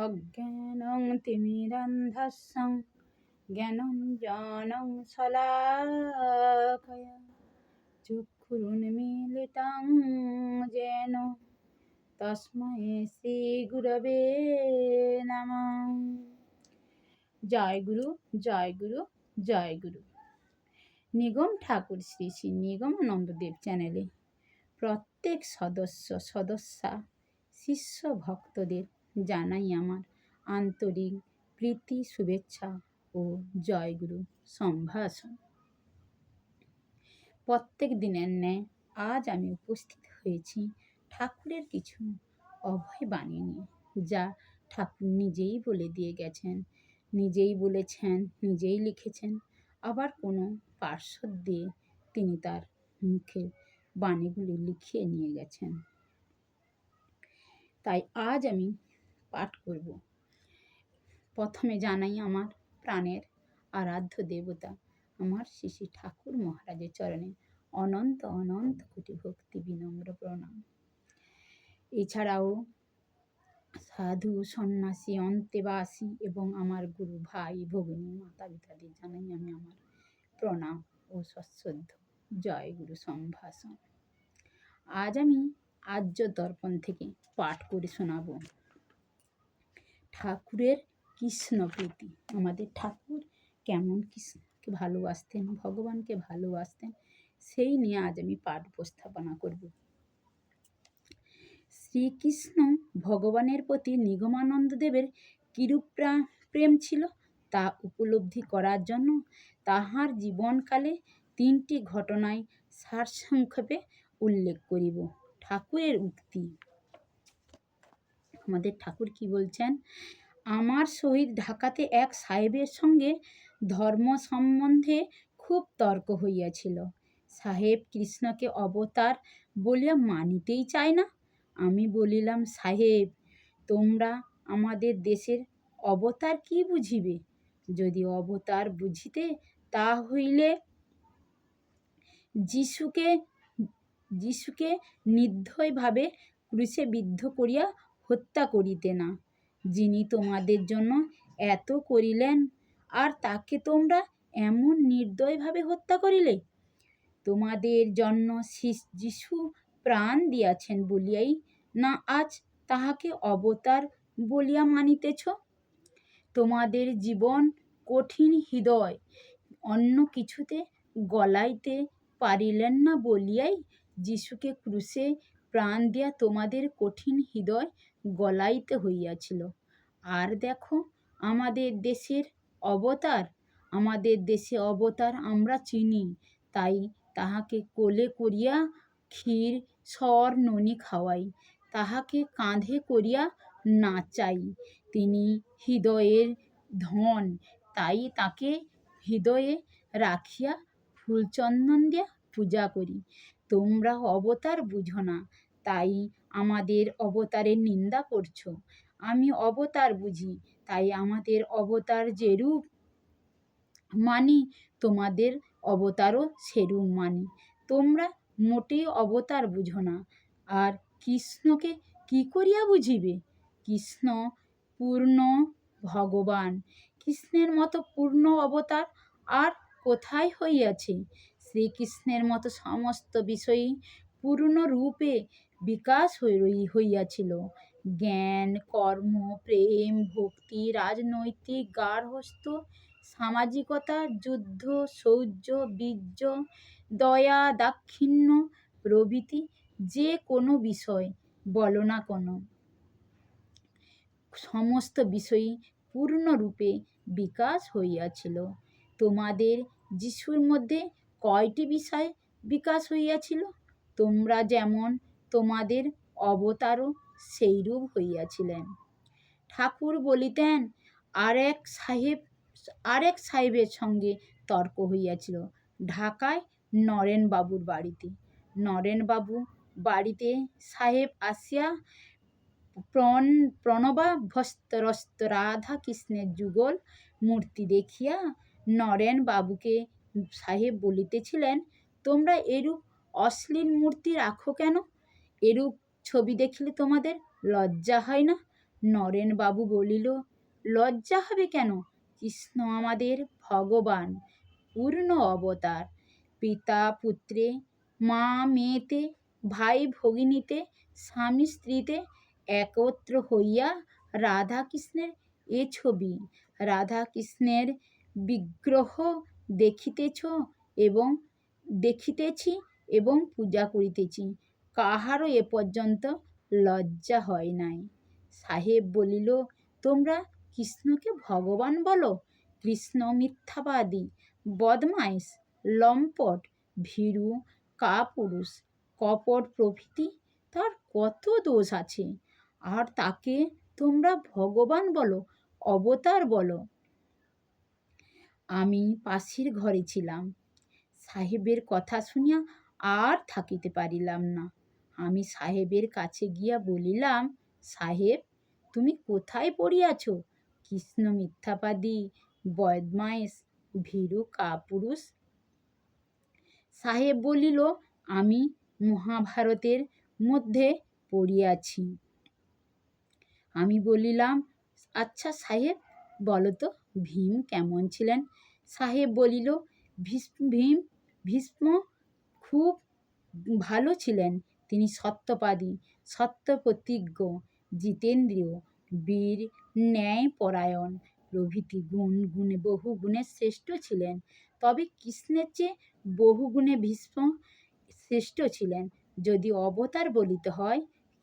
অজ্ঞানং তিমিরন্ধসং জ্ঞানং জনং শলাকয় চক্ষুরুন্মীলিতং যেন তস্মৈ শ্রীগুরবে নম জয় গুরু জয় গুরু জয় গুরু নিগম ঠাকুর শ্রী শ্রী নিগমানন্দ দেব চ্যানেলে প্রত্যেক সদস্য সদস্যা শিষ্য ভক্তদের জানাই আমার আন্তরিক প্রীতি, শুভেচ্ছা ও জয়গুরু সম্ভাষণ। প্রত্যেক দিনের ন্যায় আজ আমি উপস্থিত হয়েছি ঠাকুরের কিছু অভয় বাণী নিয়ে, যা ঠাকুর নিজেই বলে দিয়ে গেছেন, নিজেই বলেছেন, নিজেই লিখেছেন। আবার কোনো পার্শ্বদ দিয়ে তিনি তার মুখে বাণীগুলি লিখিয়ে নিয়ে গেছেন। তাই আজ আমি পাঠ করব। প্রথমে জানাই আমার প্রাণের আরাধ্য দেবতা, আমার শিশি ঠাকুর মহারাজের চরণে অনন্ত অনন্ত কোটি ভক্তি বিনম্র প্রণাম। এছাড়াও সাধু, সন্ন্যাসী, অন্তেবাসী এবং আমার গুরু ভাই, ভগিনী, মাতা পিতাদের জানাই আমি আমার প্রণাম ও সশ্রদ্ধ। জয় গুরু সম্ভাষণ। আজ আমি আর্য দর্পণ থেকে পাঠ করে শোনাব। ঠাকুরের কৃষ্ণ প্রীতি। আমাদের ঠাকুর কেমন কৃষ্ণকে ভালোবাসতেন, ভগবানকে ভালোবাসতেন, সেই নিয়ে আজ আমি পাঠ উপস্থাপনা করব। শ্রীকৃষ্ণ ভগবানের প্রতি নিগমানন্দ দেবের কিরূপ প্রেম ছিল তা উপলব্ধি করার জন্য তাহার জীবনকালে তিনটি ঘটনায় সারসংক্ষেপে উল্লেখ করিব। ঠাকুরের উক্তি। আমাদের ঠাকুর কি বলছেন? আমার সহিত ঢাকাতে এক সাহেবের সঙ্গে ধর্ম সম্বন্ধে খুব তর্ক হইয়াছিল। সাহেব কৃষ্ণকে অবতার বলিয়া মানিতেই চায় না। আমি বলিলাম, সাহেব, তোমরা আমাদের দেশের অবতার কি বুঝিবে? যদি অবতার বুঝিতে তা হইলে যিশুকে যিশুকে নির্দয়ভাবে ক্রুশে বিদ্ধ করিয়া হত্যা করিতে না। যিনি তোমাদের জন্য এত করিলেন, আর তাকে তোমরা এমন নির্দয়ভাবে হত্যা করিলে? তোমাদের জন্য যিশু প্রাণ দিয়াছেন বলিয়াই না আজ তাহাকে অবতার বলিয়া মানিতেছ? তোমাদের জীবন কঠিন হৃদয়, অন্য কিছুতে গলাইতে পারিলেন না বলিয়াই যিশুকে ক্রুশে প্রাণ দিয়া তোমাদের কঠিন হৃদয় গলাইতে হইয়াছিল। আর দেখো, আমাদের দেশের অবতার, আমাদের দেশে অবতার আমরা চিনি, তাই তাহাকে কোলে করিয়া ক্ষীর সর ননি খাওয়াই, তাহাকে কাঁধে করিয়া নাচাই। তিনি হৃদয়ের ধন, তাই তাকে হৃদয়ে রাখিয়া ফুলচন্দন দিয়া পূজা করি। তোমরা অবতার বুঝো না, তাই আমাদের অবতারের নিন্দা করছ। আমি অবতার বুঝি, তাই আমাদের অবতার যেরূপ মানি, তোমাদের অবতারও সেরূপ মানি। তোমরা মোটেই অবতার বুঝো না, আর কৃষ্ণকে কি করিয়া বুঝিবে? কৃষ্ণ পূর্ণ ভগবান, কৃষ্ণের মতো পূর্ণ অবতার আর কোথায় হইয়াছে? শ্রীকৃষ্ণের মতো সমস্ত বিষয়ই পূর্ণরূপে বিকাশ হইয়াছিল। জ্ঞান, কর্ম, প্রেম, ভক্তি, রাজনৈতিক গার্হস্থ সামাজিকতা, যুদ্ধ, শৌর্য, বীর্য, দয়া, দাক্ষিণ্য প্রভৃতি যে কোনো বিষয়, বলো না কোনো। সমস্ত বিষয়ই পূর্ণরূপে বিকাশ হইয়াছিল। তোমাদের যিশুর মধ্যে কয়টি বিষয় বিকাশ হইয়াছিল? তোমরা যেমন তোমাদের অবতারও সেইরূপ হইয়াছিলেন। ঠাকুর বলিতেন, আরেক সাহেব, আরেক সাহেবের সঙ্গে তর্ক হইয়াছিল। ঢাকায় নরেনবাবুর বাড়িতে। নরেনবাবু বাড়িতে সাহেব আসিয়া, প্রণ প্রণবাভ্যস্তরস্ত রাধা কৃষ্ণের যুগল মূর্তি দেখিয়া নরেন বাবুকে সাহেব বলিতেছিলেন, তোমরা এরূপ অশ্লীল মূর্তি রাখো কেন? এরূপ ছবি দেখিলে তোমাদের লজ্জা হয় না? নরেনবাবু বলিল, লজ্জা হবে কেন? কৃষ্ণ আমাদের ভগবান, পূর্ণ অবতার। পিতা, পুত্রে, মা, মেয়েতে, ভাই ভগিনীতে, স্বামী স্ত্রীতে একত্র হইয়া রাধা কৃষ্ণের এ ছবি রাধা কৃষ্ণের বিগ্রহ দেখিতেছ এবং দেখিতেছি এবং পূজা করিতেছি। কাহারও এ পর্যন্ত লজ্জা হয় নাই। সাহেব বলিল, তোমরা কৃষ্ণকে ভগবান বলো, কৃষ্ণ মিথ্যাবাদী, বদমাইশ, লম্পট, ভীরু, কাপুরুষ, কপট প্রভৃতি, তার কত দোষ আছে? আর তাকে তোমরা ভগবান বলো, অবতার বলো আমি পাশের ঘরে ছিলাম। সাহেবের কথা শুনিয়া আর থাকিতে পারিলাম না। আমি সাহেবের কাছে গিয়া বলিলাম, সাহেব, তুমি কোথায় পড়িয়াছ? কৃষ্ণ মিথ্যাবাদী বদমাইশ ভীরু কাপুরুষ। সাহেব বলিল, আমি মহাভারতের মধ্যে পড়িয়াছি। আমি বলিলাম আচ্ছা সাহেব, বলো তো। ভীম কেমন ছিলেন? সাহেব বলিল ভীম, ভীষ্ম খুব ভালো ছিলেন। তিনি সত্যবাদী, সত্যপ্রতিজ্ঞ, জিতেন্দ্রীয়, বীর ন্যায়পরায়ণ। প্রভৃতি গুণ গুণে বহু গুণে শ্রেষ্ঠ ছিলেন। তবে কৃষ্ণের চেয়ে বহু গুণে ভীষ্ম শ্রেষ্ঠ ছিলেন। যদি অবতার বলিতে হয়,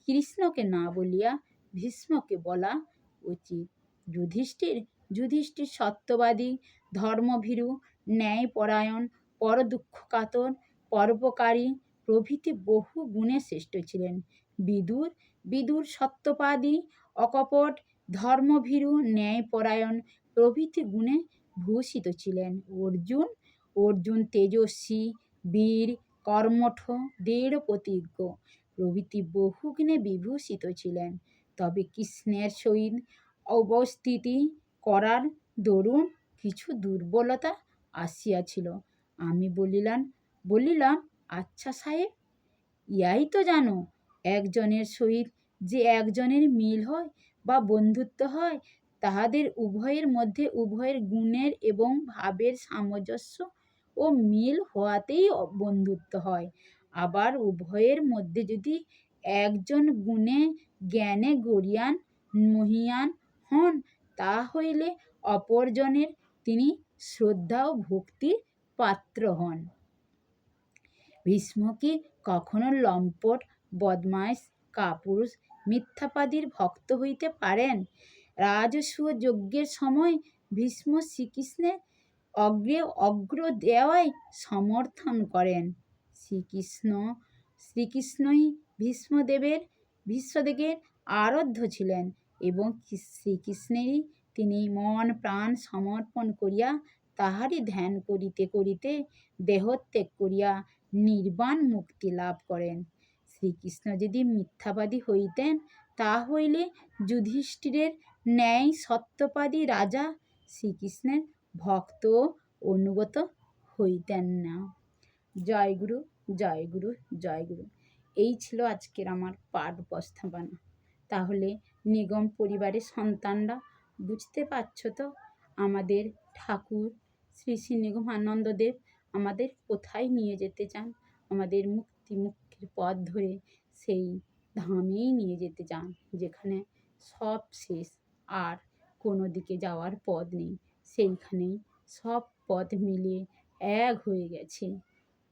কৃষ্ণকে না বলিয়া ভীষ্মকে বলা উচিত। যুধিষ্ঠির যুধিষ্ঠির সত্যবাদী, ধর্মভীরু, ন্যায়পরায়ণ পরদুঃখ কাতর পরোপকারী প্রভৃতি বহু গুণে শ্রেষ্ঠ ছিলেন। বিদুর বিদুর সত্যবাদী, অকপট, ধর্মভীরু, ন্যায়পরায়ণ প্রভৃতি গুণে ভূষিত ছিলেন। অর্জুন অর্জুন তেজস্বী, বীর, কর্মঠ, দৃঢ় প্রতিজ্ঞ প্রভৃতি বহু গুণে বিভূষিত ছিলেন। তবে কৃষ্ণের সহিত অবস্থিতি করার দরুন কিছু দুর্বলতা আসিয়াছিল। আমি বলিলাম বলিলাম আচ্ছা সাহেব, ইয়াই তো জানো, একজনের সহিত যে একজনের মিল হয় বা বন্ধুত্ব হয়, তাহাদের উভয়ের মধ্যে উভয়ের গুণের এবং ভাবের সামঞ্জস্য ও মিল হওয়াতেই বন্ধুত্ব হয়। আবার উভয়ের মধ্যে যদি একজন গুণে জ্ঞানে গরীয়ান মহিয়ান হন তা হইলে অপরজনের তিনি শ্রদ্ধা ও ভক্তির পাত্র হন। ভীষ্ম কি কখনো লম্পট বদমাইশ কাপুরুষ মিথ্যাবাদীর ভক্ত হইতে পারেন? রাজসূয় যজ্ঞের সময় ভীষ্ম শ্রীকৃষ্ণের অগ্রে অগ্র দেওয়ায় সমর্থন করেন। শ্রীকৃষ্ণ, শ্রীকৃষ্ণই ভীষ্মদেবের ভীষ্মদেবের আরাধ্য ছিলেন। এবং শ্রীকৃষ্ণেরই তিনি মন প্রাণ সমর্পণ করিয়া তাহারই ধ্যান করিতে করিতে দেহত্যাগ করিয়া নির্বাণ মুক্তি লাভ করেন। শ্রীকৃষ্ণ যদি মিথ্যাবাদী হইতেন, তা হইলে যুধিষ্ঠিরের ন্যায় সত্যবাদী রাজা শ্রীকৃষ্ণের ভক্ত অনুগত হইতেন না। জয় গুরু জয় গুরু জয় গুরু। এই ছিল আজকের আমার পাঠ উপস্থাপনা। তাহলে নিগম পরিবারের সন্তানরা, বুঝতে পারছ তো? আমাদের ঠাকুর, শ্রী শ্রী নিগম নিগমানন্দদেব আমাদের কোথায় নিয়ে যেতে চান? আমাদের মুক্তি মুক্তির পথ ধরে সেই ধামেই নিয়ে যেতে চান, যেখানে সব শেষ আর কোনো দিকে যাওয়ার পথ নেই। সেইখানেই সব পথ মিলিয়ে এক হয়ে গেছে।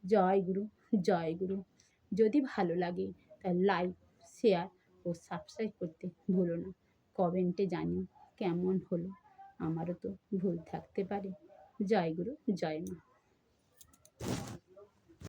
জয় গুরু জয় গুরু। যদি ভালো লাগে তাহলে লাইক শেয়ার ও সাবস্ক্রাইব করতে ভুলো না। কমেন্টে জানিও কেমন হলো। আমারও তো ভুল থাকতে পারে। জয় গুরু জয় মা।